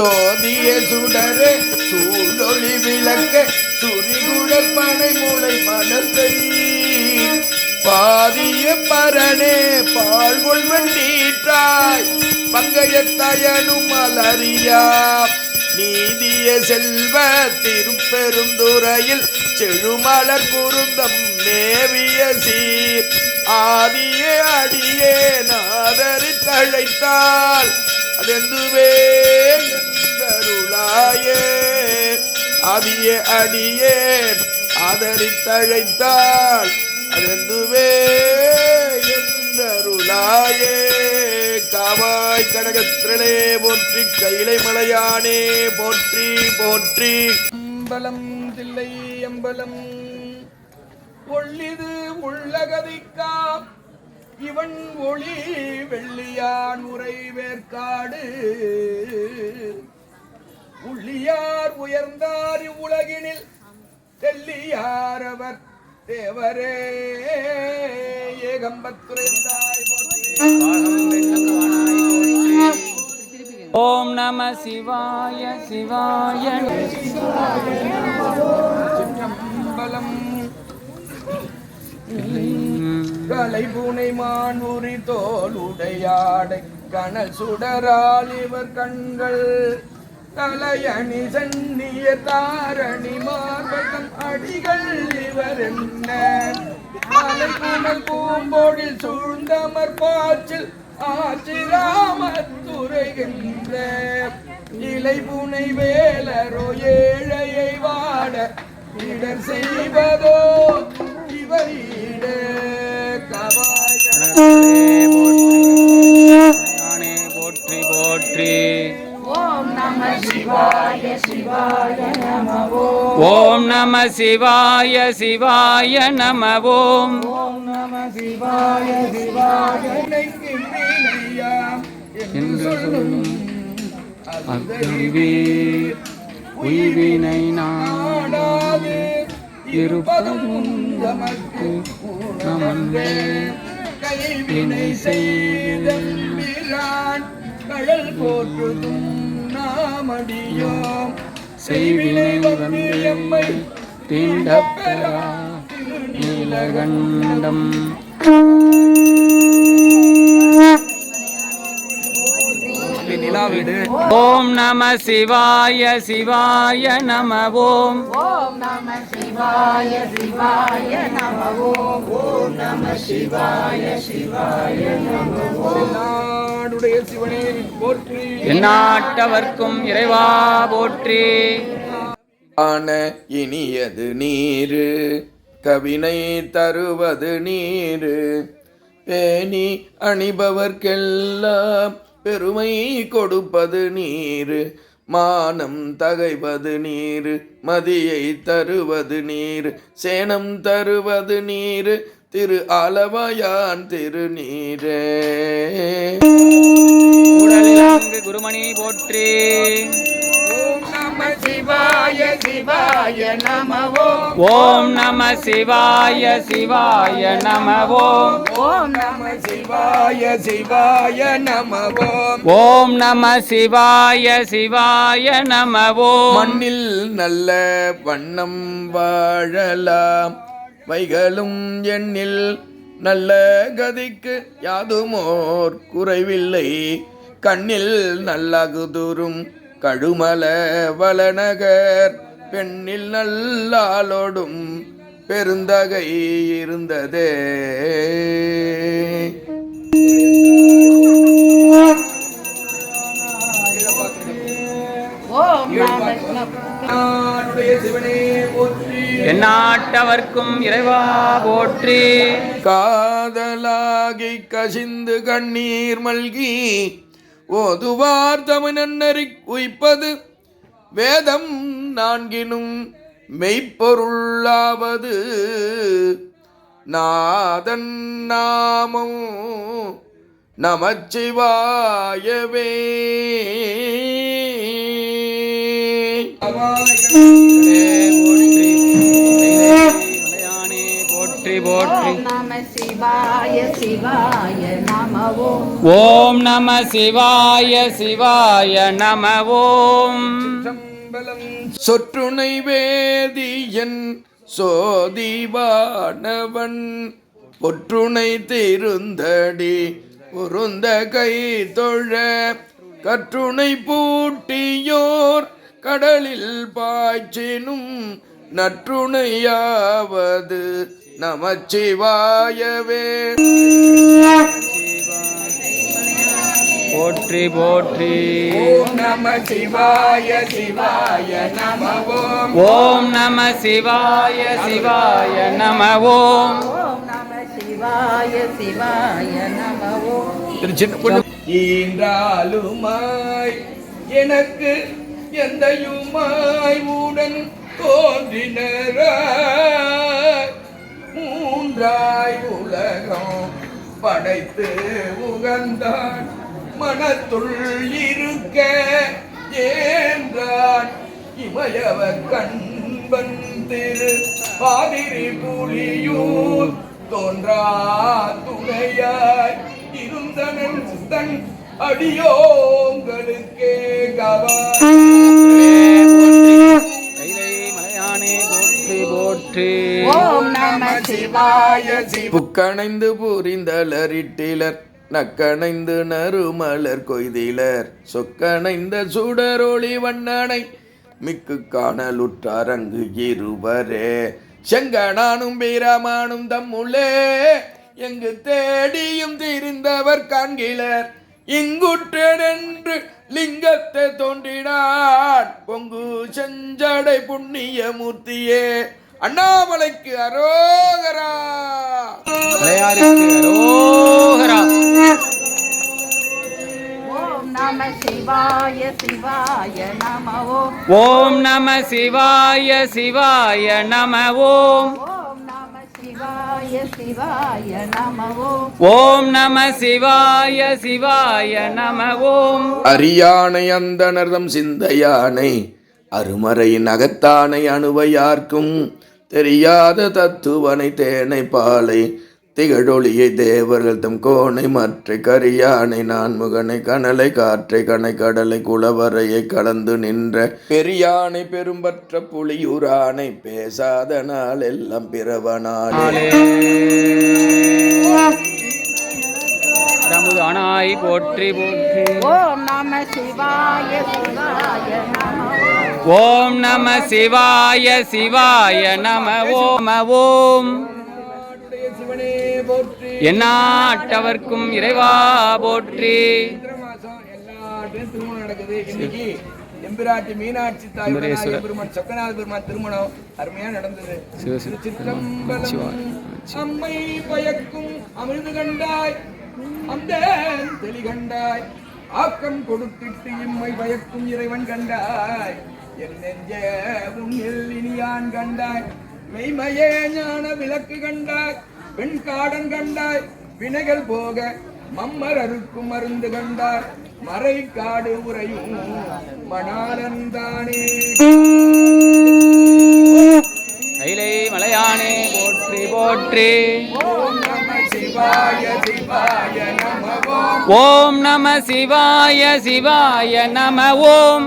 சோதிய சுடரே சூழொளி விளக்க சுரிகுழல் பனை மூளை மனத்தை பாதிய பரணே பால் கொள்வண்டீற்றாய் பங்கையத்தயனும் மலரியா நீதிய செல்வ திருப்பெருந்துறையில் செழுமலர் குருந்தம் மேவிய சீர். ஆதிய அடியே நாதரி தழைத்தால் அதெந்துவே எந்தருளாயே அவிய அடியேன் ஆதரித்தழைத்தால் அருந்துவே எந்தருளாயே காவாய் கடகத்திரளே போற்றி கைலை மலையானே போற்றி போற்றி. அம்பலம் தில்லை அம்பலம் ஒள்ளிது உள்ளகதிக்கா இவன் ஒளி வெள்ளியான் உரை வேற்காடு உள்ளியார் உயர்ந்தார் இவ்வுலகினில். தெல்லியார் அவர் தேவரே ஏகம்பத்துரைந்தாய் ஓம் நம சிவாய சிவாய. சிற்றம்பலம். கலை பூனை மான்முறி தோலுடையாடை கனல் சுடரால் இவர் கண்கள் தலையணி சன்னிய தாரணி மார்பகம் அடிகள் இவர் என்ன மலை புனல் சூழ்ந்தமர் பாச்சில் ஆச்சிராமத்துரைகின்ற இலை புனை வேலரோ ஏழையை வாட இடர் செய்வர் நம சிவாய சிவாய நம ஓம் நம சிவாய சிவாய என்று சொல்லும் உய்வினை நாடாது இருப்பதும் நமக்கு நமன்றே கைவினை செய்தம்பிரான் கடல் போற்றுதும் நாமடியோம். செய்வினை வந்து எம்மை தீண்டப்பெறா. நீலகண்டம். ஓம் நம சிவாய சிவாய நம ஓம் ஓம் நம சிவாய சிவாய நம ஓம் ஓம் நம சிவாய சிவாய நம ஓம் நாடுடைய சிவனே போற்றி. எந்நாட்டவர்க்கும் இறைவா போற்றி. ஆன இனியது நீரு கவினை தருவது நீரு. பேணி அணிபவர்க்கெல்லாம் பெருமை கொடுப்பது நீரு. மானம் தகைவது நீரு மதியை தருவது நீரு. சேனம் தருவது நீரு திரு ஆலவாயான் திருநீரே. குருமணி போற்றி. ஓம் நம சிவாய சிவாய நம ஓம் ஓம் நம சிவாய சிவாய நம ஓம் ஓம் நம சிவாய சிவாய நம ஓம் ஓம் நம சிவாய சிவாய நம ஓம் மண்ணில் நல்ல வண்ணம் வாழலாம். வைகளும் எண்ணில் நல்ல கதிக்கு யாதுமோர் குறைவில்லை. கண்ணில் நல்லகுதுரும் கழுமல வளநகர் பெண்ணில் நல்லாளோடும் பெருந்தகை இருந்ததே. சிவனே போற்றி எந்நாட்டவர்க்கும் இறைவா போற்றி. காதலாகி கசிந்து கண்ணீர் மல்கி ஓதுவார் தமிழன்னறி உய்ப்பது. வேதம் நான்கினும் மெய்ப்பொருளாவது. நாதன் நாமம் நமச்சிவாயவே. ஓம் நம சிவாய சிவாய நம ஓம் நம சிவாய சிவாய நம ஓம் சொற்றுணை வேதியன் சோதிவானவன் பொற்றுணை திருந்தடி பொருந்த கை தொழ கற்றுணை பூட்டியோர் கடலில் பாய்ச்சினும் நற்றுணையாவது நமச்சிவாயவே. போற்றி போற்றி. ஓம் நம சிவாய சிவாய நம ஓம் ஓம் நம சிவாய சிவாய நம ஓம் சிவாய சிவாய நம ஓம் ஈன்றாலுமாய் எனக்கு எந்தையுமாய் உடன் தோன்றினராய். மூன்றாய் உலகம் படைத்து உகந்தான் மனத்துள் இருக்க ஏன்றான் இமயவர் கண்பன் திரு. பாதிரி புலியூர் தோன்றா துணையாய் இருந்தனன் தன் அடியோங்களுக்கே புக்கணைந்து புரிந்தலரிட்டிலர் நக்கணைந்து நறுமலர் கொய்திலர் சொக்கணைந்த சுடரொளி வண்ணனை மிக்கு காணலுற்றாரங்கு இருவரே. செங்கனானும் பீரமானும் தம்முள்ளே எங்கு தேடியும் திரிந்தவர் காண்கிலர். இங்குற்றென்று லிங்கத்தை தோன்றினான். பொங்கு செஞ்சடை புண்ணிய மூர்த்தியே அண்ணாமலைக்கு அரோகரா. அரோகரா. ஓம் நம சிவாய சிவாய நம ஓம் ஓம் நம சிவாய சிவாய நம ஓம் அரியானை அந்தனர்தம் சிந்தையானை அருமறையின் அகத்தானை அணுவையார்க்கும் தெரியாத தத்துவனை தேனை பாலை திகழொளியை தேவர்கள் தம் கோணை மற்றை கரியானை நான்முகனை கனலை காற்றை கனை கடலை குளவரையை கலந்து நின்ற பெரியானை பெரும்பற்ற புலியூரானை பேசாத நாள் எல்லாம் பிறவனாலே. ரமுது அனாய் போற்றி போற்றி. ஓம் நம சிவாய சிவாய நம. ஓம் ஓம் நம சிவாய சிவாய நம. ஓம் ஓம். சிவனே போற்றி. எந்நாட்டவர்க்கும் இறைவா போற்றி. எல்லா எம்பிராட்டி மீனாட்சி தாய் பெருமான் சொக்கநாத பெருமான் திருமணம் அருமையா நடந்தது. திருச்சிற்றம்பலம் அம்மை பயக்கும் அமிர்து கண்டாய் அந்த தெளி கண்டாய் ஆக்கம் கொடுத்திட்டு இம்மை பயக்கும் இறைவன் கண்டாய் என் நெஞ்ச உன்னில் இனியான் கண்டாய் மெய்மையே ஞான விளக்கு கண்டாய் பெண் காடன் கண்டாய் வினைகள் போக மம்மர் அறுக்கும் மருந்து கண்டார் மறை காடு உறையும் மணாலந்தானே கைலை மலையானே போற்றி போற்றி. ஓம் நம சிவாய சிவாய நம ஓம்.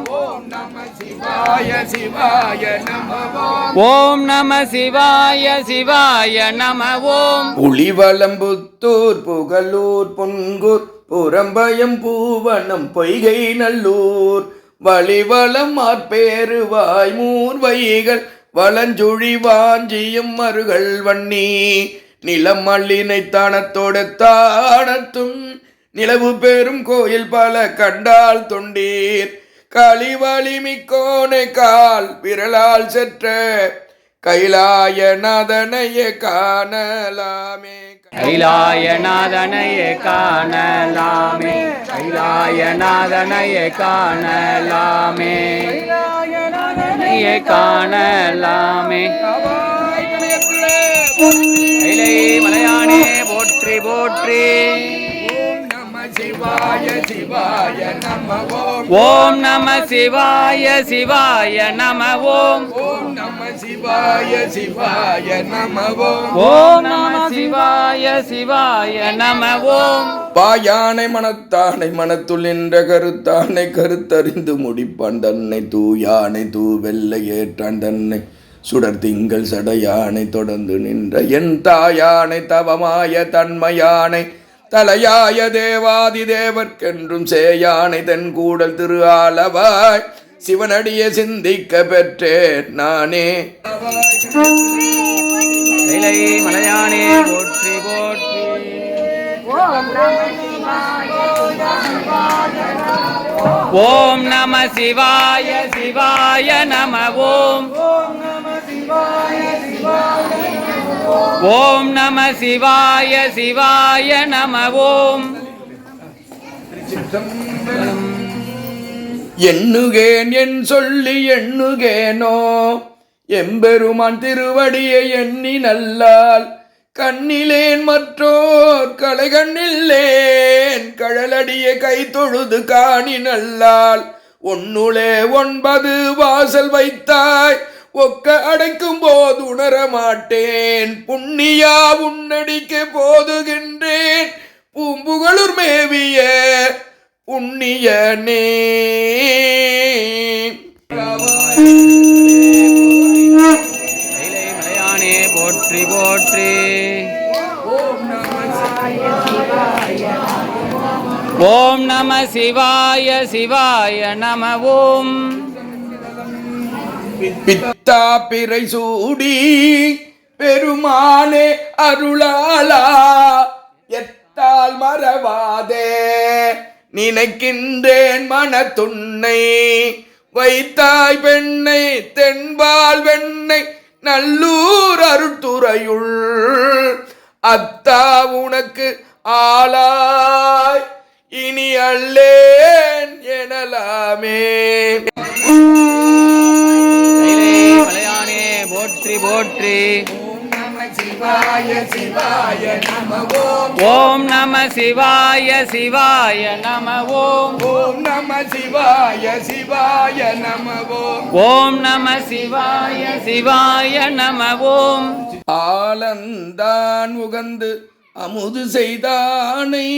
ஓம் ஓம் நம சிவாய சிவாய நம ஓம் புலிவலம்புத்தூர் புகழூர் பொன்கூர் புறம்பயம் பூவனம் பொய்கை நல்லூர். வழிவலம் ஆற்பேருவாய் மூர் வைகள் வளஞ்சுழி வாஞ்சியும் மருகள் வன்னி. நிலம் மல்லினை தானத்தோட தானத்தும் நிலவு பெரும் கோயில் பல கண்டால் தொண்டீர். களிவழிமிக்கோனை கால் விரலால் செற்ற கைலாயநாதனையே காணலாமே. கைலாயநாதனையே காணலாமே. கைலாயநாதனையே காணலாமே. கைலாயநாதனையே காணலாமே. காவாய் மலையானே போற்றி போற்றி. சிவாய சிவாய நம ஓம் ஓம் நம சிவாய சிவாய நம ஓம் ஓம் நம சிவாய சிவாய நம ஓம் ஓம் நம சிவாய சிவாய நம ஓம் பாயானை மனத்தானை மனத்துள் நின்ற கருத்தானை கருத்தறிந்து முடிப்பான் தன்னை தூயானை தூவெல்ல ஏற்றான் தன்னை. சுடர் திங்கள் சடையானை தொடர்ந்து நின்ற என் தாயானை தவமாய தன்மையானை. தலையாய தேவாதி தேவர்க்கென்றும் சேயானை தென் கூடல் திரு ஆலவாய் சிவனடிய சிந்திக்க பெற்றேன் நானே. மலையானே போற்றி போற்றி. ஓம் நம சிவாய சிவாய நம. ஓம் ஓம் நம சிவாய சிவாய நம ஓம். எண்ணுகேன் என் சொல்லி எண்ணுகேனோ எம்பெருமான் திருவடியை எண்ணி நல்லால் கண்ணிலேன் மற்றோர் கலை கண்ணில்லேன் கழலடிய கை தொழுது காணி நல்லால் ஒன்னுளே ஒன்பது வாசல் வைத்தாய் ஒக்க அடைக்கும் போது உணர மாட்டேன். புண்ணியா உன்னடிக்கு போதுகின்றேன். பூம்புகளூர் மேவிய புண்ணியனே. மலையானே போற்றி போற்றி. ஓம் நம சிவாய சிவாய நம ஓம். பித்தா பிறை சூடி பெருமானே அருளாலா எத்தால் மறவாதே? நினைக்கின்றேன் மனத்துன்னை. வைத்தாய் பெண்ணை தென்பால் வெண்ணை நல்லூர் அருட்டுறையுள் அத்தா உனக்கு ஆளாய். இனி அல்லேன் எனலாமே. கைலை போற்றி. போற்றி சிவாய சிவாய நம ஓம். ஓம் நம சிவாய சிவாய நம ஓம். ஓம் நம சிவாய சிவாய நம ஓம். ஓம் நம சிவாய சிவாய நம ஓம். ஆலந்தான் உகந்து அமுது செய்தானை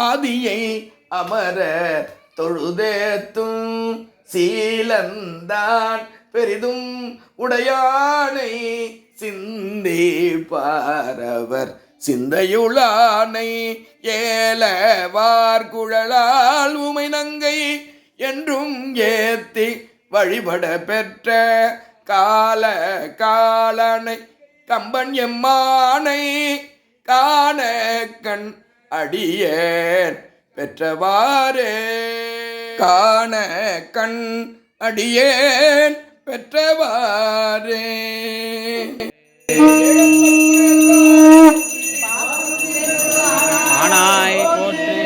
ஆதியை அமர தொழுதேத்தும் சீலந்தான் பெரிதும் உடையானை சிந்தி பாரவர். சிந்தையுளானை ஏலவார் குழலால் உமை நங்கை என்றும் ஏத்தி வழிபட பெற்ற கால காலனை கம்பன் எம்மானை காண கண் அடியேன் பெற்றவாறே. காண கண் அடியேன் பெற்றவாறே. ஆனாய் போற்றி.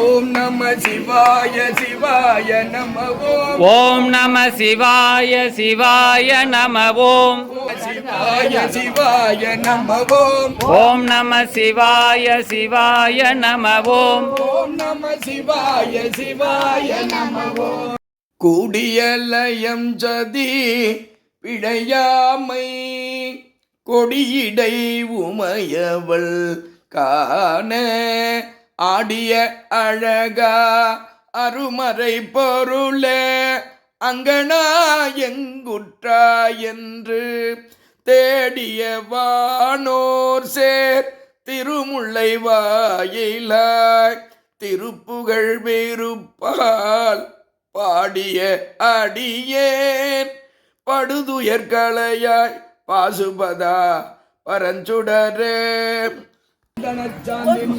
ஓம் நம சிவாய சிவாய நம ஓம் ஓம் நம சிவாய சிவாய நம ஓம் சிவாய சிவாய நம ஓம் ஓம் நம சிவாய சிவாய நம ஓம் ஓம் நம சிவாய சிவாய நம ஓம் கூடியலயம் சதி பிழையாமை கொடியிடை உமையவள் காண ஆடிய அழகா அருமறை பொருளே அங்கனா எங்குற்றா என்று தேடிய வானோர் சேர் திருமுல்லை வாயிலாய் திருப்புகழ் வேறுபால் பாடிய அடியேன். படுதுயர் களையாய் பாசுபதா பரஞ்சுடரே.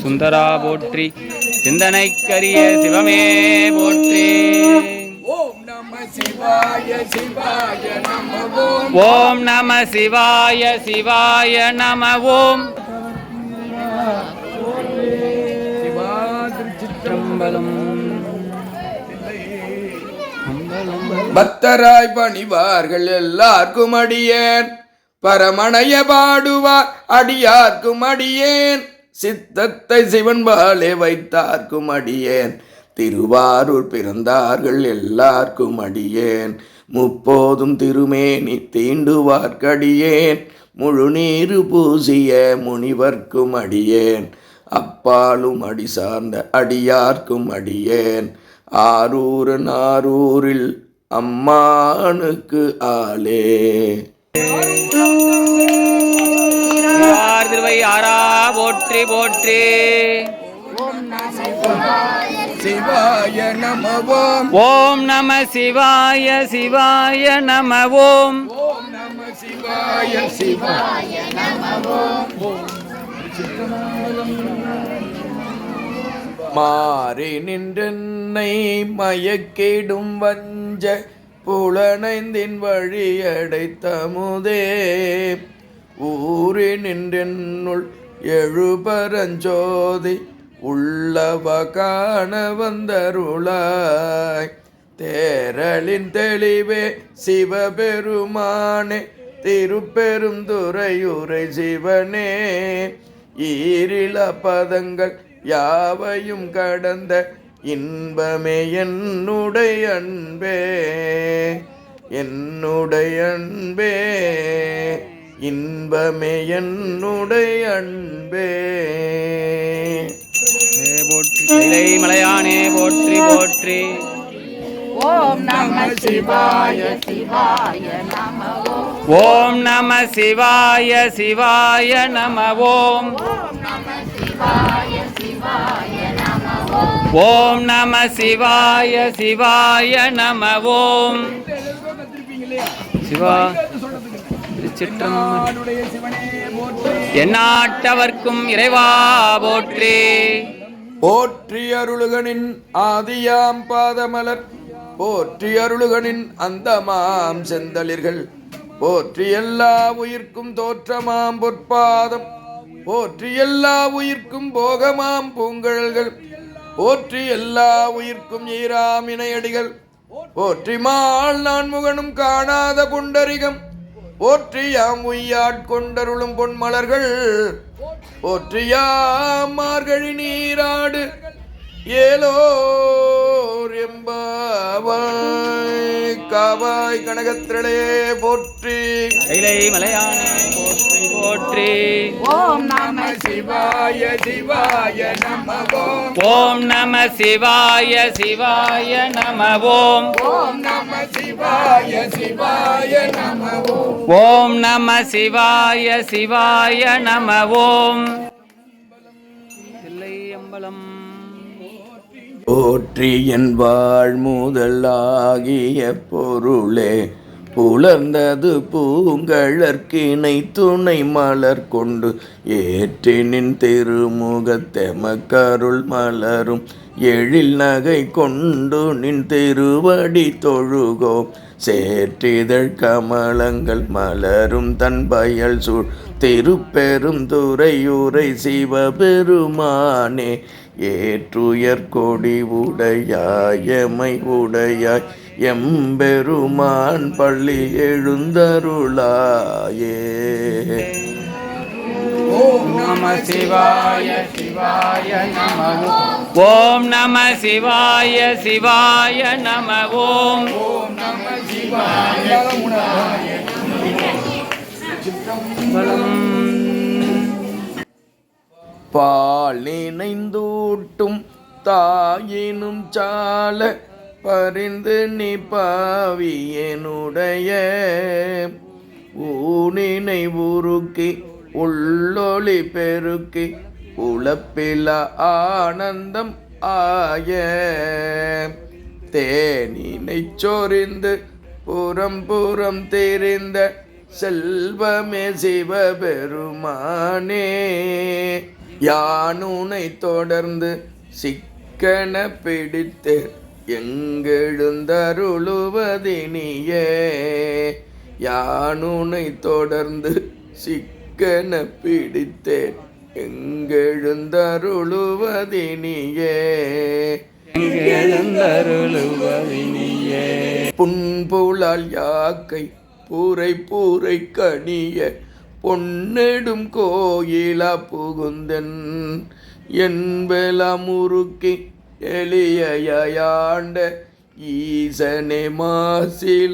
சுந்தரா போற்றி சிந்தனைக்கரிய சிவமே போற்றி. ஓம் நம சிவாய சிவாய நம ஓம் நம சிவாய சிவாய நம ஓம் பக்தராய் பணிவார்கள் எல்லார்க்கும் அடியேன். பரமணைய பாடுவார் அடியார்க்கும் அடியேன். சித்தத்தை சிவன் பாலே வைத்தார்க்கும் அடியேன். திருவாரூர் பிறந்தார்கள் எல்லார்க்கும் அடியேன். முப்போதும் திருமேனி தீண்டுவார்க்கடியேன் முழுநீரு பூசிய முனிவர்க்கும் அடியேன். அப்பாலும் அடி சார்ந்த அடியார்க்கும் அடியேன். ஆரூரன் ஆரூரில் அம்மானுக்கு ஆளே. திருவை ஆரா போற்றி போற்றி. சிவாய நம ஓம் ஓம் நம சிவாய சிவாய நம ஓம் ஓம் நம சிவாய சிவாய மாறி நின்றென்னை மயக்கிடும் வஞ்ச புலனைந்தின் வழியடைத்தமுதே ஊறி நின்றென்னுள் எழுபரஞ்சோதி உள்ளவ காண வந்தருளாய். தேரலின் தெளிவே சிவபெருமானே திருப்பெருந்துறையுரை சிவனே. ஈரில பதங்கள் யாவையும் கடந்த இன்பமே என்னுடைய அன்பே என்னுடைய அன்பே இன்பமே என்னுடைய அன்பே. போற்றி கைலை மலையானே போற்றி போற்றி. ஓம் நம சிவாய சிவாய நம ஓம் நம சிவாய சிவாய நம ஓம் சிவாய சிவாய நம ஓம் நம சிவாய சிவாய நம ஓம். சிவா என்னாட்டவர்க்கும் இறைவா போற்றி. போற்றி அருளுகனின் ஆதியாம் பாதமலர் போற்றி அருளுகனின் அந்தமாம் செந்தளிர்கள் போற்றி எல்லா உயிர்க்கும் தோற்றமாம் பொற்பாதம். போற்றி எல்லா உயிர்க்கும் போகமாம் பூங்கழல்கள். போற்றி எல்லா உயிர்க்கும் ஈராம் இணையடிகள் போற்றி மாள் நான் முகனும் காணாத குண்டரிகம். போற்றி யாம் உய்யாட்கொண்டருளும் பொன்மலர்கள். போற்றியாம் மார்கழி நீராடு. ஏலோர் எம்பாவாய் காவாய் கனகத்திரளே போற்றி. கைலை மலையானே போற்றி போற்றி. ஓம் நம சிவாய சிவாய நம ஓம் ஓம் நம சிவாய சிவாய நம ஓம் ஓம் நம சிவாய சிவாய நம ஓம் ஓம் நம சிவாய சிவாய நம ஓம் தில்லை அம்பலம். போற்றி என் வாழ் முதலாகிய பொருளே. புலர்ந்தது பூங்கழற்கினை துணை மலர் கொண்டு ஏற்றினின் திருமுகத்தெமக்கருள் மலரும். எழில் நகை கொண்டு நின் திருவடி தொழுகோ. சேற்றிதழ் கமலங்கள் மலரும் தன் பயல் சூழ். திருப்பெரும் துறையுரை சிவபெருமானே. ஏற்றுயர் கொடி உடையாயமை உடையாய் எம்பெருமான் பள்ளி எழுந்தருளாயே. ஓம் நம சிவாய சிவாய நம. ஓம் நம சிவாய சிவாய நம. ஓம். ஓம் நம சிவாய பால் நினைந்தூட்டும் தாயினும் சால பரிந்து நீ பாவியனுடைய ஊனினை உருக்கி உள்ளொளி பெருக்கி உழப்பில ஆனந்தம் ஆய. தேனினை சொறிந்து புறம் புறம் தெரிந்த செல்வமே சிவபெருமானே. யானுனை தொடர்ந்து சிக்கன பிடித்து எங்கெழுந்தருளுவதினியே? யானுனை தொடர்ந்து சிக்கன பிடித்தேன் எங்கெழுந்தருளுவதினியே? எழுந்தருளுவதினியே புன்புலால் யாக்கை பூரை பூரை கணிய பொன்னெடும் கோயில புகுந்தன். என்பலா முறுக்கி எளியாண்ட ஈசனே மாசிலமணியே.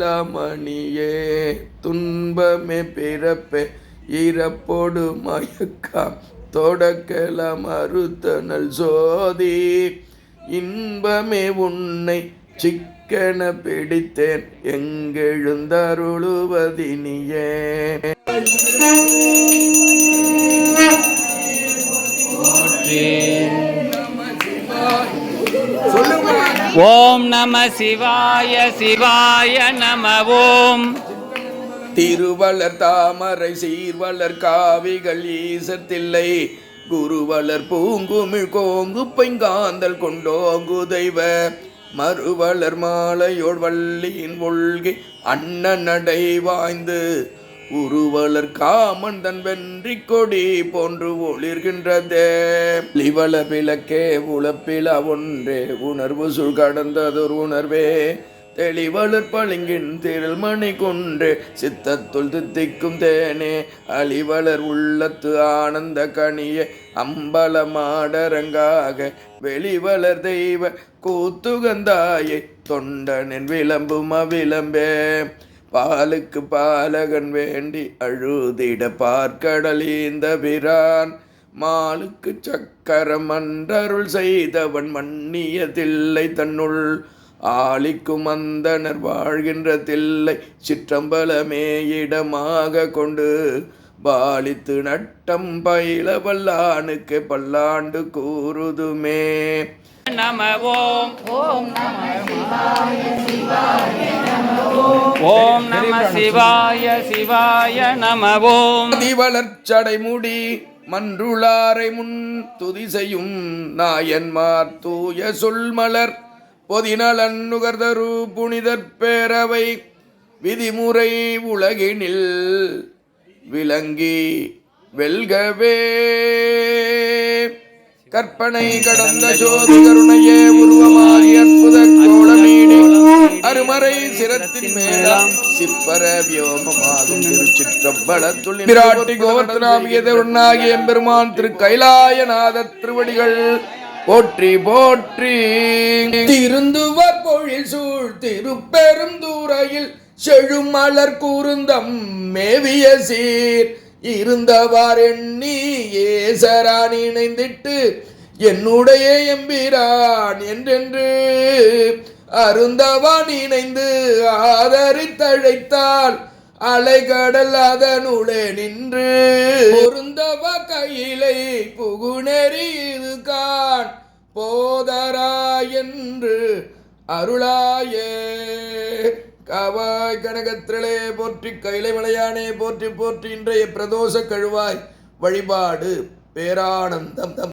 துன்பமே பிறப்பே இறப்போடு மயக்கம் தொடக்கல மறுத்தனல் சோதி. இன்பமே உன்னை சிக்கன பிடித்தேன் எங்கெழுந்தருளுவதினியே. ஓம் நம சிவாய சிவாய நம ஓம் திருவளர் தாமரை சீர்வளர் காவிகள் ஈசத்தில்லை. குருவளர் பூங்குமிழ் கோங்கு பைங்காந்தல் கொண்டோங்கு தெய்வ. மறுவளர் மாலையோர் வள்ளியின் ஒழ்கை அண்ணன் நடை வாய்ந்து உருவலர் காமன் தன் வென்றி கொடி போன்று ஒளிர்கின்றதே. லிவள விளக்கே உளப்பில ஒன்றே உணர்வு சுழ் கடந்ததொரு உணர்வே. தெளிவளர் பளிங்கின் திரள் கொன்று சித்தத்துள் தித்திக்கும் தேனே அழிவளர் உள்ளத்து ஆனந்த கனிய அம்பலமாடரங்காக வெளிவளர் தெய்வ கூத்துகந்தாயை தொண்டனின் விளம்பும் அவிளம்பே பாலுக்கு பாலகன் வேண்டி அழுதிட பார்க்கடல் இந்த பிரான் மாலுக்கு சக்கரம் அன்றருள் செய்தவன் மன்னியதில்லை தன்னுள். ஆளிக்கும் அந்தனர் வாழ்கின்ற தில்லை சிற்றம்பலமே இடமாக கொண்டு பாலித்து நட்டம் பயில வல்லானுக்கு பல்லாண்டு கூறுதுமே. நம ஓம். ஓம் நம சிவாய சிவாய ஓம் நம சிவாய சிவாய நம ஓம். வளர்ச்சடை முடி மன்றுளாரை முன் துதி செய்யும் நாயன்மார் தூய சொல்மலர் பொதிநலன் நுகர்தரு புனிதற் பேரவை விதிமுறை உலகினில் விளங்கி வெல்கவே. கற்பனை கடந்த ஜோதி கருணையே உருவமாகி அற்புத கோலமீடு அருமறை சிரத்தின் மேலாம் சிற்பர வியோகமாகும் திருச்சிற்றம்பலத்துள் பிராட்டி கோவர்த்தனாமியதொன்னாகிய எம்பெருமான் திரு கைலாயநாத திருவடிகள் போற்றி போற்றி. திருந்துவர் பொழில் சூழ் திருப்பெருந்துறையில் செழுமலர் கூர்ந்தம் மேவிய சீர். இருந்தவார் எண்ணி ஏசரான் இணைந்திட்டு என்னுடைய எம்பிரான் என்றென்று அருந்தவான் இணைந்து ஆதரித்தழைத்தாள் அலைகடல் அதனுளே நின்று பொருந்தவ கையிலை புகுநெறி இது கான் போதரா என்று அருளாயே. காவாய் கனகத்திரளே போற்றி கைலை மலையானே போற்றி போற்றி இன்றைய பிரதோஷ கழுவாய் வழிபாடு பேரானந்தம் தம்